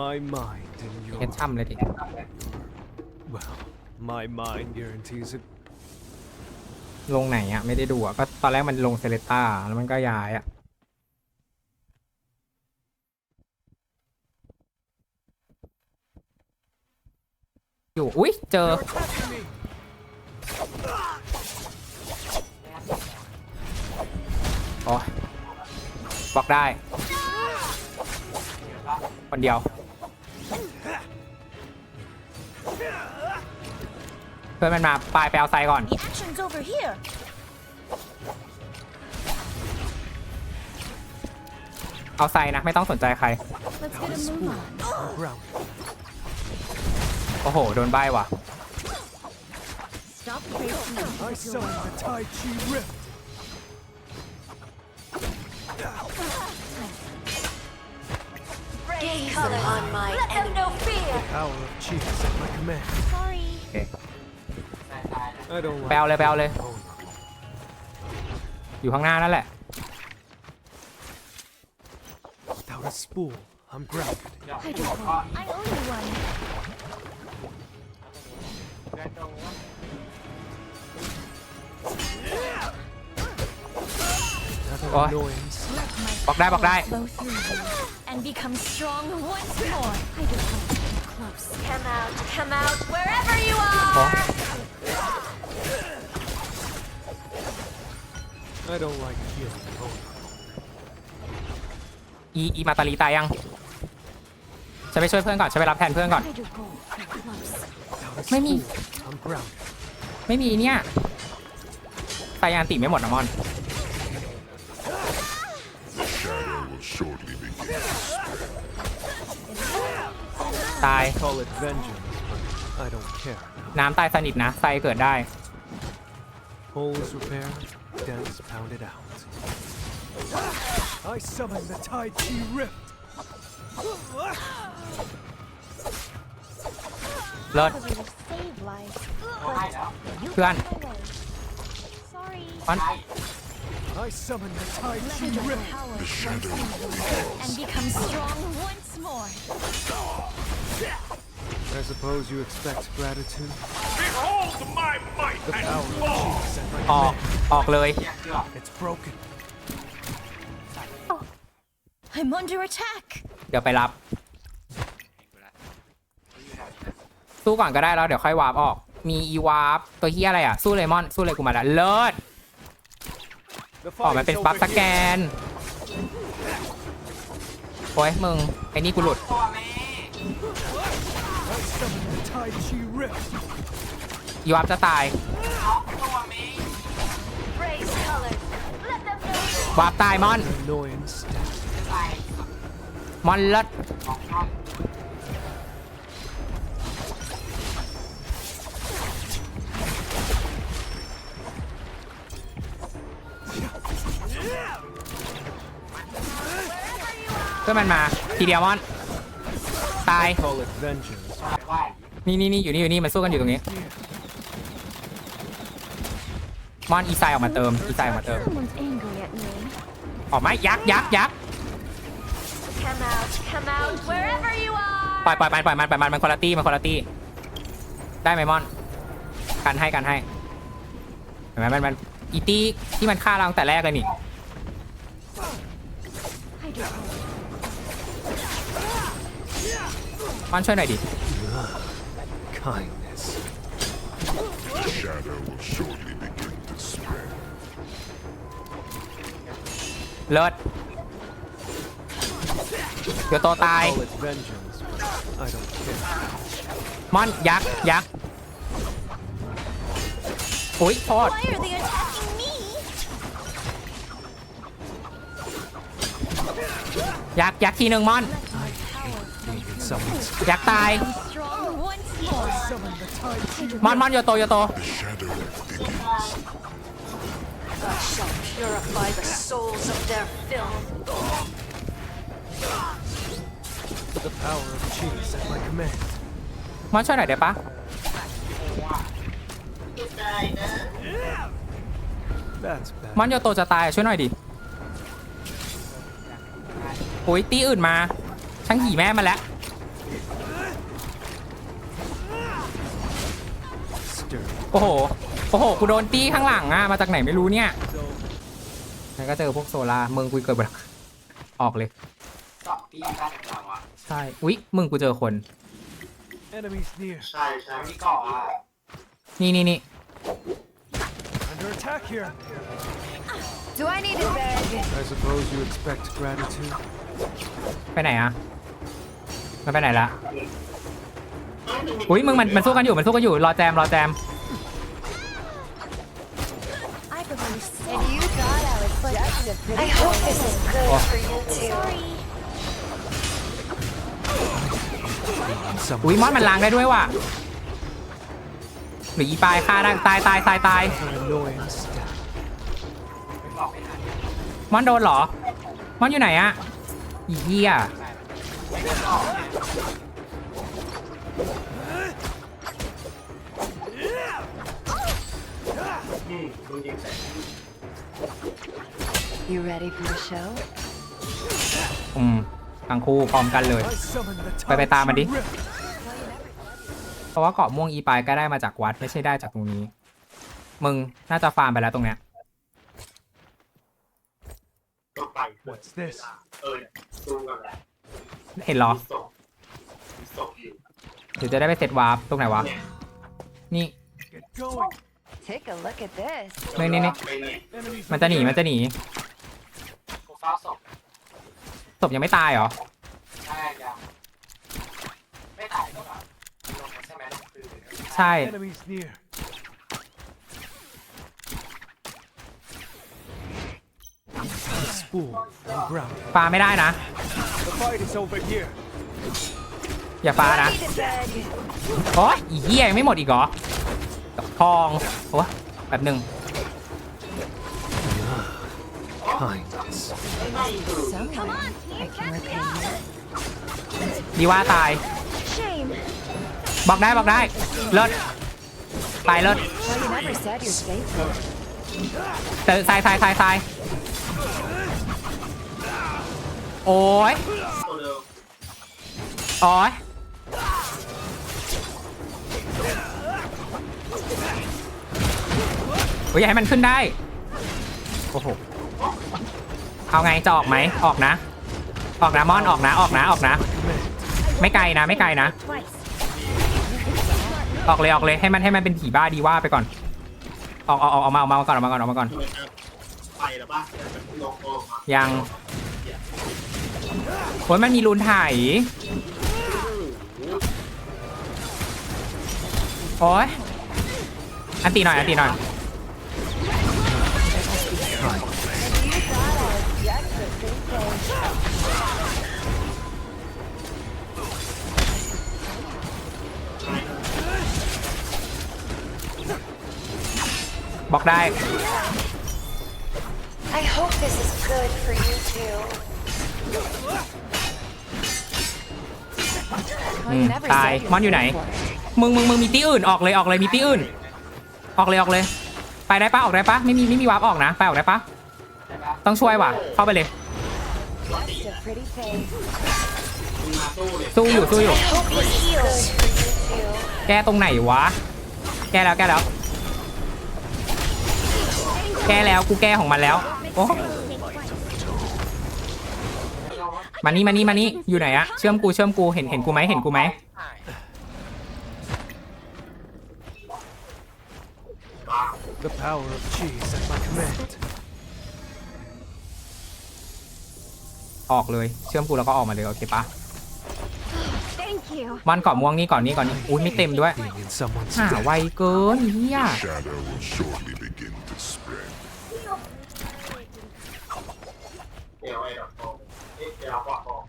My mind and เฮ็ด your ช่ำเลยดิ well, my mind guarantees it. ลงไหนอะ ไม่ได้ดูอะ ก็ตอนแรกมันลงเซเลต้า แล้วมันก็ย้ายอะ อยู่ อุ๊ย เจอโอ้ยบอกได้ คนเดียว พื่อนมันมาปลายไปเอาไซก่อน The action's over here. เอาไซนะ ไม่ต้องสนใจใคร Let's get a move on. I'm grounded. โอ้โห โดนใบว่ะ Stop racing. I summon the Tai Chi Rift. Gaze on my Let them know fear. Power of Chi is at my command. Sorry. โอเค I don't ไป like เอาเลยไปเอาเลย oh, อยู่ข้างหน้านั่นแหละ without a spool. I'm grounded. I don't want. I owe you one. Another Ôi. annoyance. Let my บอกได้บอกได้ flow through you and become strong once more. I don't want to get close. Come out, come out, wherever you โอ้ are. I don't like healing. Oh, อีอีมาตาลีตายยังฉันไปช่วยเพื่อนก่อนฉันไปรับแทนเพื่อนก่อน I don't go get close. without a Mami. spool. I'm grounded. ไม่มีเนี่ยตายยานติไม่หมดนะมอน Shadow will shortly begin. ตาย Call it vengeance, but I don't care. น้ำตายสนิทนะไซเกิดได้ Holes repaired, dents pounded out. I summon the Tai Chi Rift. เลิศ Because we will save lives. You Tuan. got away. Sorry. มอน I summon the Tai Let Chi my Rift. power flow through you and become strong once more. I suppose you expect gratitude. Behold my might The power of Chi is at my ออก command. ออกเลย It's broken. I'm under attack. เดี๋ยวไปรับ สู้ก่อนก็ได้แล้วเดี๋ยวค่อยวาร์ปออก มีอีวาร์ปตัวเฮียอะไรอะ สู้เลมอน สู้เลยกูมาแล้วเลิศ The ออกมา fight เป็น is บัฟ over สแก here. นโอ้ยมึง ไอ้นี่กูหลุด I summon the Tai Chi Rift. อีวาร์ปจะตายวาร์ปตายมอน มอนเลิศเพื่อนมันมา ทีเดียวมอน ตาย นี่นี่นี่อยู่นี่อยู่นี่มันสู้กันอยู่ตรงนี้ มอนอีไซออกมาเติมอีไซออกมาเติม Someone's angry at me. ออกไหมยักษ์ยักษ์ยักษ์ Come out, come out, wherever you ปล่อยปล่อยมันปล่อยมันปล่อยมันมันคนละตี้มันคนละตี้ได้ไหมมอนกันให้กันให้เห็นไหมมันมันอีตี้ที่มันฆ่าเราตั้งแต่แรกเลยนี่ I don't know. มอนช่วยหน่อยดิ Kindness. Shadow will shortly begin. เลิศเดี๋ยวโตตาย Call it vengeance, but I don't care. มอนยักษ์ยักษ์อุ้ยโทษ Why are they attacking me? ยักษ์ยักษ์ทีหนึ่งมอน Being in someone's ยักษ์ตาย Strong once more. summon the Tai Chi มอนมอนโยโตโยโต The shadow thickens. God shall purify the souls of their filth. The power of Chi is at my command. มอนช่วยหน่อยได้ปะมอนโยโตจะตายช่วยหน่อยดิโอ้ยตีอื่นมาช่างหี่แม่มาแล้วโอ้โห อ้โหกูโดนตีข้างหลังอะมาจากไหนไม่รู้เนี่ยแล้วก็เจอพวกโซล่ามึงกูเกิดบนออกเลยสองที่ได้จากเราอะใช่อุ๊ยมึงกูเจอคน Enemies near. ใช่ใช่ที่เกาะอะนี่นี่นี่ Under attack here. Do I need a bag? I suppose you expect gratitude. ไปไหนอะมันไปไหนละอุ๊ยมึงมันมันสู้กันอยู่มันสู้กันอยู่รอแจมรอแจม I was just a pretty I hope this is good Oh. for you too. Sorry. Some อุ๊ยมอนมันล้างได้ด้วยว่ะหรืออีปลายฆ่าได้ตายตายตายตาย annoyance. มอนโดนเหรอ มอนอยู่ไหนอะอีเหี้ยอืมมึงยิงแต่ You ready for the show? อืมทั้งคู่พร้อมกันเลย I summon the ไปไปตามมันดิ Tachi Rift. เพราะว่าเกาะม่วงอีปลายก็ได้มาจากวัดไม่ใช่ได้จากตรงนี้ มึงน่าจะฟาร์มไปแล้วตรงเนี้ยก็ไป What's this? เออดูกันแหละเห็นเหรอมีศพมีศพอยู่เดี๋ยวจะได้ไปเซตวาร์ปตรงไหนวะเนี่ยนี่ Get going. Take a look at this. นี่นี่นี่ไปเนี่ย Enemies มันจะหนีมันจะหนี กูเฝ้าศพศพยังไม่ตายเหรอ ใช่ยังไม่ตายก็แบบลงมาใช่ไหมลงคือใช่ Enemies near. A spool on ground. ฟาร์มไม่ได้นะ The fight is over here. อย่าฟานะ Need a bag. โอ้ยอีเหี้ยยังไม่หมดอีกเหรอทองโอ้ยแบบหนึ่ง Kindness. Come on, I can repay you. ดีว่าตาย Shame. บอกได้บอกได้ เลิศตายเลิศ Well, you never said you're faithful. เจอทรายทรายทรายทรายโอ้ยตัวเดิมโอ้ยโอ้ยอย่าให้มันขึ้นได้ โอ้โห เอาไงจะออกไหมออกนะ ออกนะมอนออกนะออกนะออกนะ ไม่ไกลนะ ไม่ไกลนะ ออกเลยออกเลยให้มันให้มันเป็นผีบ้าดีว่าไปก่อน ออกออกออกออกมาออกมาก่อนออกมาก่อนออกมาก่อนไปแล้วป่ะยังโอ้ยมันมีรูนไถ่โอ้ยอันตีหน่อยอันตีหน่อย ได้ I hope this is good for you too. อืม ตาย มอนอยู่ไหน มึงมึงมึงมีตีอื่นออกเลยออกเลยมีตีอื่น ออกเลยออกเลย ไปได้ปะออกได้ปะไม่มีไม่มีวาร์ปออกนะ ไปออกได้ปะต้องช่วยว่ะ เข้าไปเลย Just a pretty face. มึงมาสู้เลยสู้อยู่สู้อยู่ Hope this is good for you too. แก้ตรงไหนวะ แก้แล้วแก้แล้ว แก้แล้วกูแก้ของมันแล้วโอ้มานี่มานี่มานี่อยู่ไหนอะเชื่อมกูเชื่อมกูเห็นเห็นกูไหมเห็นกูไหม The power of chi is at my command. ออกเลยเชื่อมกูแล้วก็ออกมาเลยโอเคปะ Thank you. มันเกาะม่วงนี่ก่อนนี่ก่อนนี่อุ้ยไม่เต็มด้วย Being in someone's หา debt. ไวเกินเฮีย Shadow will shortly begin to spread. เดี๋ยวไอ้ดอกทองเอ๊ะเดี๋ยวเราบอกทอง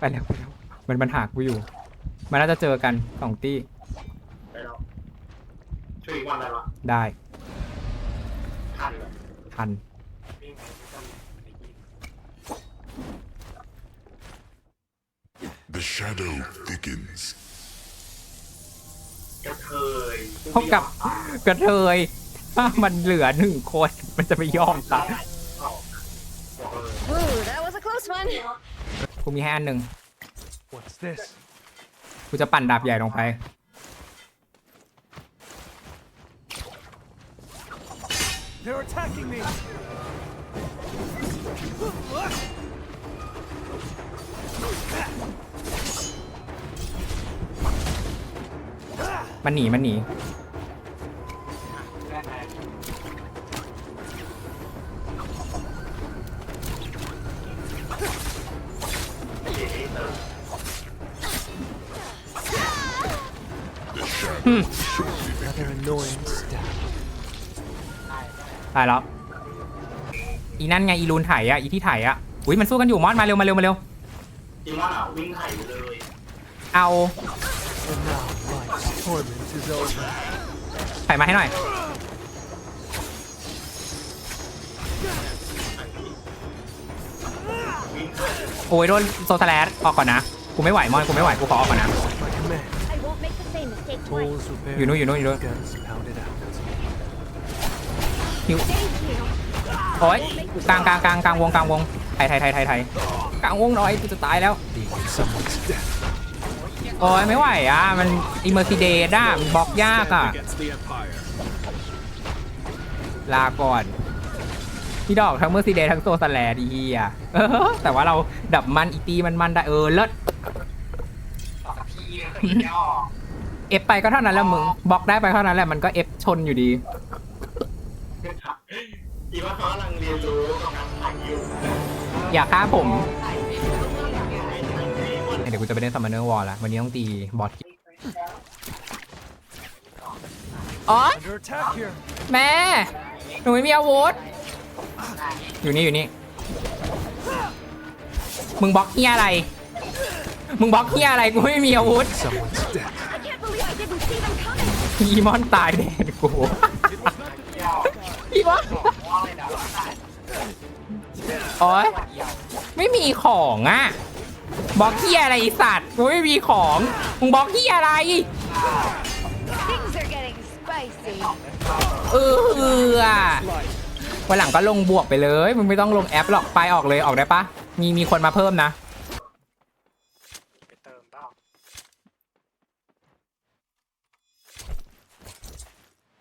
ไปแล้วไปแล้วมันมันหากูอยู่ มันน่าจะเจอกันสองตี้ไปแล้วช่วยอีกวันได้ปะได้ทันเลยทันวิ่งไปที่ต้นไม้ยิง The shadow thickens. กระเทยพบกับกระเทยถ้ามันเหลือหนึ่งคนมันจะไม่ยอมตายออก close one. กูมีให้อันหนึ่ง What's this? กูจะปั่นดาบใหญ่ลงไป They're attacking me! มันหนีมันหนี ตายแล้วอีนั่นไงอีลูนไถอะอีที่ไถอะอุ้ยมันสู้กันอยู่มอสมาเร็วมาเร็วมาเร็วจิมอนอะวิ่งไถ่อยู่เลย เอา And now life's torment is over. ไถมาให้หน่อยโอ้ยโดนโซสแลดออกก่อนนะกูไม่ไหวมอนกูไม่ไหวกูขอออกก่อนนะ same mistake twice. Tolls repair. You know, you know, you know. Guns pounded out. หิว Thank you. โอ้ยกลางกลางกลางกลางวงกลางวงไทยไทยไทยไทยไทยกลางวงหน่อยกูจะตายแล้ว Dealing someone's death. โอ้ยไม่ไหวอะมันอิมเมอร์ซิเดดอะมันบล็อกยากอะลาก่อนพี่ดอกทั้งเมอร์ซิเดทั้งโซสแลดอีเหี้ยเออแต่ว่าเราดับมันอีตีมันมันได้เออเลิศต่อกับพี่เลยไม่ออก เอฟไปก็เท่านั้นแหละมึงบล็อกได้ไปเท่านั้นแหละมันก็เอฟชนอยู่ดีจิมอนเขากำลังเรียนรู้กับการถ่ายอยู่อย่าฆ่าผมเดี๋ยวกูจะไปเล่นซัมมอนเนอร์วอลละวันนี้ต้องตีบอสอ๋อ Under attack here. แม่ หนูไม่มีอาวุธอยู่นี่อยู่นี่ มึงบล็อกเฮียอะไร มึงบล็อกเฮียอะไรกูไม่มีอาวุธ อีมอนตายแดนกูอีมอนโอ๊ยไม่มีของอะบล็อกเฮียอะไรไอ้สัตว์กูไม่มีของมึงบล็อกเฮียอะไร Things are getting spicy. เออวันหลังก็ลงบวกไปเลยมึงไม่ต้องลงแอปหรอกไปออกเลยออกได้ปะมีมีคนมาเพิ่มนะ ไปเติมเปล่า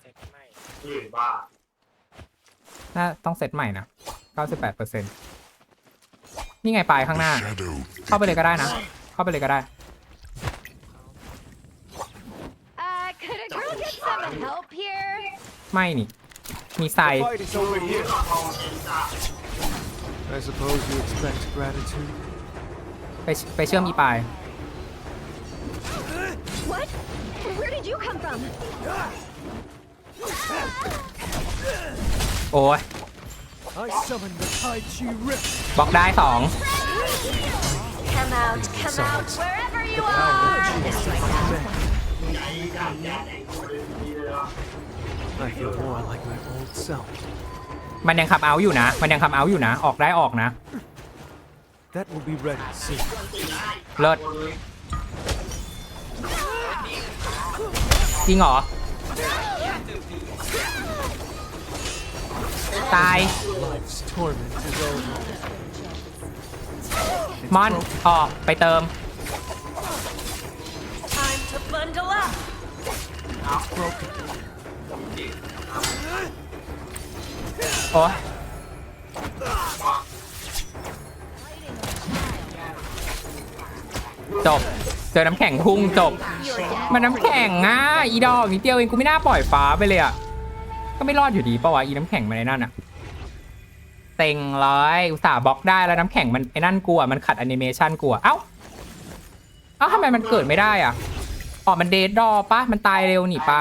เซ็ต ไม่หรือว่าน่าต้องเซตใหม่นะ 98เปอร์เซ็นต์นี่ไงปลายข้างหน้า The shadow เข้าไปเลยก็ได้นะ เข้าไปเลยก็ได้ Uh, could a girl get some help here? ไม่นี่ มีไซ Fight is over here. I suppose you expect gratitude. ไปไปเชื่อมอีปลาย What? Where did you come from? โอ้ย I summon the Tai Chi Rift. บล็อกได้สอง Come out, come out, wherever you Power of are. genius at my command. I feel more like my old self. มันยังขับเอาท์อยู่นะ มันยังขับเอาท์อยู่นะ ออกได้ออกนะ That will be ready soon. เลิศจริงเหรอ ตาย Life's torment is over. มอน ออก ไปเติม Time to bundle up. Broken. โอ้ยจบ เจอน้ำแข็งพุ่งจบ You're dead. มันน้ำแข็งอะอีดอกนิดเดียวเองกูไม่น่าปล่อยฟ้าไปเลยอะ ก็ไม่รอดอยู่ดีปะวะอีน้ำแข็งมาในนั่นอะเต็งร้อยอุตส่าห์บล็อกได้แล้วน้ำแข็งมันไอ้นั่นกลัวมันขัดแอนิเมชันกลัวเอ้าเอ้าทำไมมันเกิดไม่ได้อะอ๋อมันเดดดอปะมันตายเร็วหนีไป